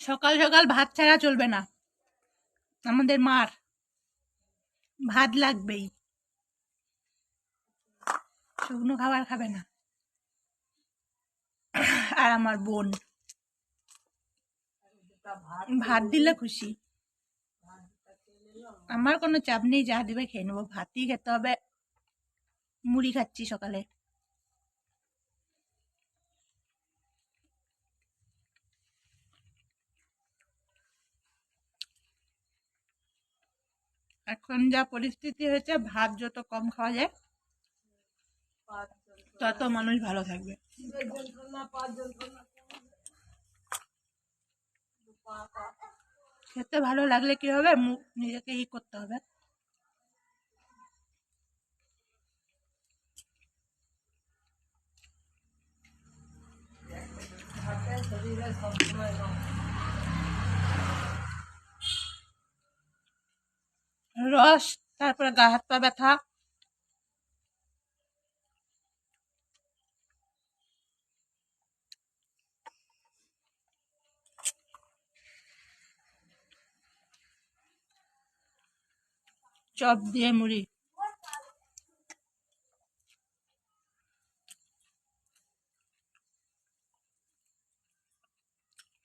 সকাল সকাল ভাত ছাড়া চলবে না। আমাদের মার। ভাত লাগবেই। শুকনো খাবার খাবে না। আর আমার বোন। ভাত দিলে খুশি। আমার কোনো চাপ নেই, যা দিবে খেয়ে নেব। ভাতই খেতে হবে। মুড়ি খাচ্ছি সকালে। এখন যা পরিস্থিতি হয়েছে, ভাত যত কম খাওয়া যায়, তত মানুষ ভালো থাকবে। খেতে ভালো লাগলে কি হবে? মুখ নিজেকে ই করতে হবে। রস তারপরে গা হাত পা ব্যথা। চপ দিয়ে মুড়ি।